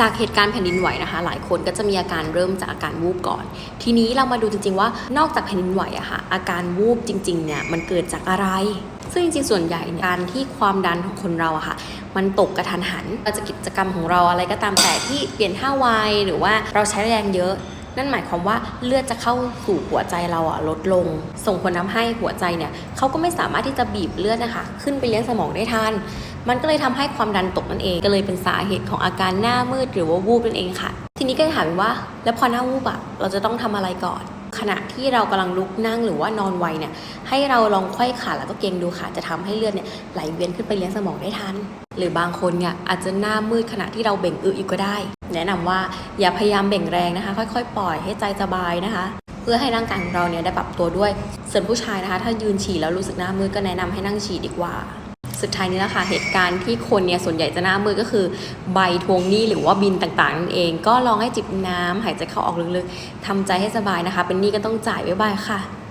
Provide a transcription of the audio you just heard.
จากเหตุการณ์แผ่นดินไหวนะคะ หลายคนก็จะมีอาการเริ่มจากอาการวูบก่อน ทีนี้เรามาดูจริง ๆ ว่านอกจากแผ่นดินไหวอะค่ะอาการวูบจริงๆเนี่ยมันเกิดจากอะไร ซึ่งจริงๆส่วนใหญ่เนี่ยการที่ความดันของคนเราอะค่ะ มันตกกระทันหันเราจะกิจกรรมของเราอะไรก็ตามแต่ที่เปลี่ยนท่าไวหรือว่าเราใช้แรงเยอะนั่นหมายความว่าเลือดจะเข้าสู่หัวใจเราอะลดลง ส่งผลทำให้หัวใจเนี่ยเขาก็ไม่สามารถที่จะบีบเลือดนะคะ ขึ้นไปเลี้ยงสมองได้ทัน มันก็เลยทำให้ความดันตกนั่นเอง ก็เลยเป็นสาเหตุของอาการหน้ามืดหรือว่าวูบนั่นเองค่ะ ทีนี้ก็จะถามว่า แล้วพอหน้าวูบอะเราจะต้องทำอะไรก่อน ขณะที่เรากำลังลุกนั่งหรือว่านอนไวเนี่ย ให้เราลองไขว้ขาแล้วก็เกรงดูค่ะ จะทำให้เลือดเนี่ยไหลเวียนขึ้นไปเลี้ยงสมองได้ทัน หรือบางคนเนี่ยอาจจะหน้ามืดขณะที่เราเบ่งอึอยู่ก็ได้ แนะนำว่าอย่าพยายามเบ่งแรงนะคะ ค่อยๆ ปล่อยให้ใจสบายนะคะเพื่อให้ร่างกายของเราเนี่ยได้ปรับตัวด้วย ส่วนผู้ชายนะคะ ถ้ายืนฉี่แล้วรู้สึกหน้ามืดก็แนะนำให้นั่งฉี่ดีกว่า สุดท้ายนี้นะคะเหตุการณ์ที่คนเนี่ยส่วนใหญ่จะหน้ามือก็คือ ใบทวงหนี้หรือว่าบินต่างๆนั่นเอง ก็ลองให้จิบน้ำหายใจเข้าออกลึกๆทำใจให้สบายนะคะ เป็นหนี้ก็ต้องจ่ายบ๊ายบายค่ะ